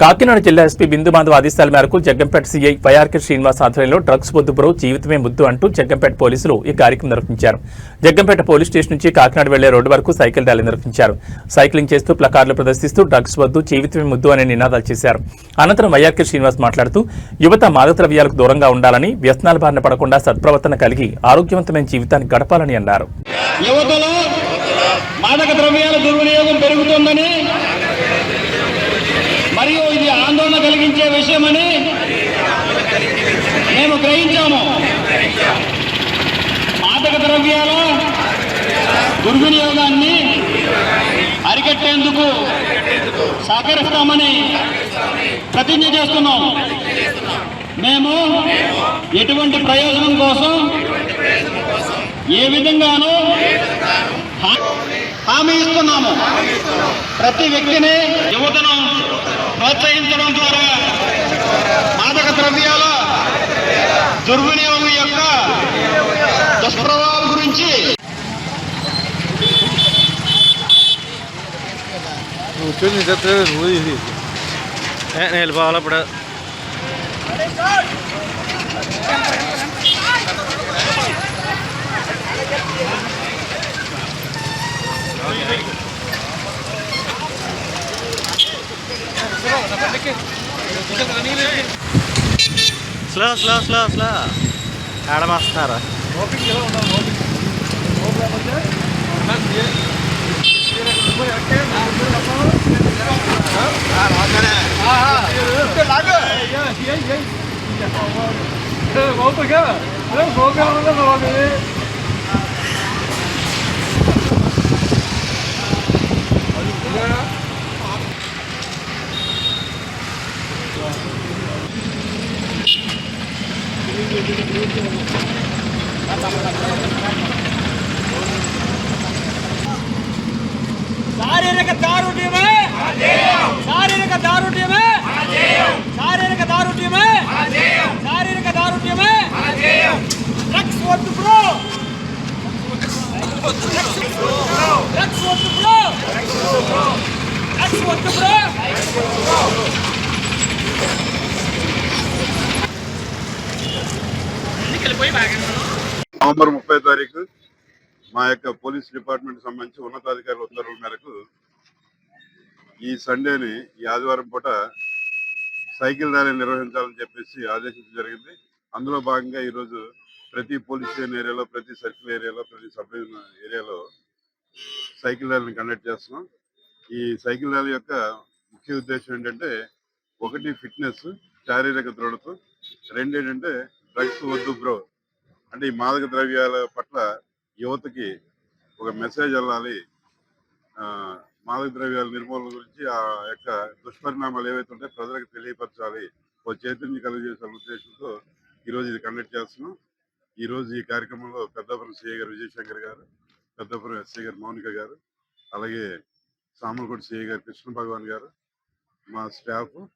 కాకినాడ జిల్లా ఎస్పీ బిందు బాంధవ ఆదేశాల మేరకు జగ్గంపేట సీఐ వైఆర్కే శ్రీనివాస్ ఆధ్వర్యంలో డ్రగ్స్ వద్దు బ్రో జీవితమే ముద్దు అంటూ జగ్గంపేట పోలీసులు ఈ కార్యక్రమం నిర్వహించారు. జగ్గంపేట పోలీస్ స్టేషన్ నుంచి కాకినాడ వెళ్ళే రోడ్డు వరకు సైకిల్ ర్యాలీ నిర్వహించారు. సైక్లింగ్ చేస్తూ ప్లకార్లు ప్రదర్శిస్తూ డ్రగ్స్ వద్దు జీవితమే ముద్దు అనే నినాదాలు చేశారు. అనంతరం వైఆర్కే శ్రీనివాస్ మాట్లాడుతూ యువత మాదకద్రవ్యాలకు దూరంగా ఉండాలని వ్యసనాల బారిన పడకుండా సత్ప్రవర్తన కలిగి ఆరోగ్యవంతమైన జీవితాన్ని గడపాలని అన్నారు. మాదక ద్రవ్యాల దుర్వినియోగం పెరుగుతుందని మరియు ఇది ఆందోళన కలిగించే విషయమని మేము గ్రహించాము. మాదక ద్రవ్యాల దుర్వినియోగాన్ని అరికట్టేందుకు సహకరిస్తామని ప్రతిజ్ఞ చేస్తున్నాం. మేము ఎటువంటి ప్రయోజనం కోసం ఏ విధంగానూ హా- హామీ ఇస్తున్నాము. ప్రతి వ్యక్తిని యువతను ప్రోత్సహించడం ద్వారా మాదక ద్రవ్యాల దుర్వినియోగం యొక్క దుష్ప్రభావం గురించి కూర్చొని చెప్తే నేను వెళ్ళిపోవాలి ఇప్పుడు స్లో స్లో స్లో స్లో ఆడమేస్తున్నారు శారీరక దారుణ్యమే శారీరక దారుణ్యమే శారీరక దారుణ్యమే శారీరక దారుణ్యమే డ్రగ్స్ వద్దు బ్రో డ్రగ్స్ వద్దు బ్రో డ్రగ్స్ వద్దు బ్రో నవంబర్ ముప్పై తారీఖు మా యొక్క పోలీస్ డిపార్ట్మెంట్ సంబంధించి ఉన్నతాధికారుల ఉత్తర్వుల మేరకు ఈ సండేని ఈ ఆదివారం పూట సైకిల్ ర్యాలీ నిర్వహించాలని చెప్పేసి ఆదేశించడం జరిగింది. అందులో భాగంగా ఈరోజు ప్రతి పోలీస్ స్టేషన్ ఏరియాలో ప్రతి సర్కిల్ ఏరియాలో ప్రతి సబ్ ఏరియాలో సైకిల్ ర్యాలీని కండక్ట్ చేస్తున్నాం. ఈ సైకిల్ ర్యాలీ యొక్క ముఖ్య ఉద్దేశం ఏంటంటే ఒకటి ఫిట్నెస్ శారీరక దృఢత రెండు ఏంటంటే డ్రగ్స్ వద్దు బ్రో. అంటే ఈ మాదక ద్రవ్యాల పట్ల యువతకి ఒక మెసేజ్ వెళ్ళాలి. ఆ, మాదక ద్రవ్యాల నిర్మూలన గురించి ఆ యొక్క దుష్పరిణామాలు ఏవైతే ఉంటాయో ప్రజలకు తెలియపరచాలి. ఒక చైతన్యం కలిగజేసే ఉద్దేశంతో ఈరోజు ఇది కండక్ట్ చేస్తున్నాం. ఈ రోజు ఈ కార్యక్రమంలో పెద్దపురం సిఐ గారు విజయశంకర్ గారు పెద్దపురం ఎస్ఐ గారు మౌనిక గారు అలాగే సామలకోట సిఐ గారు కృష్ణ భగవాన్ గారు మా స్టాఫ్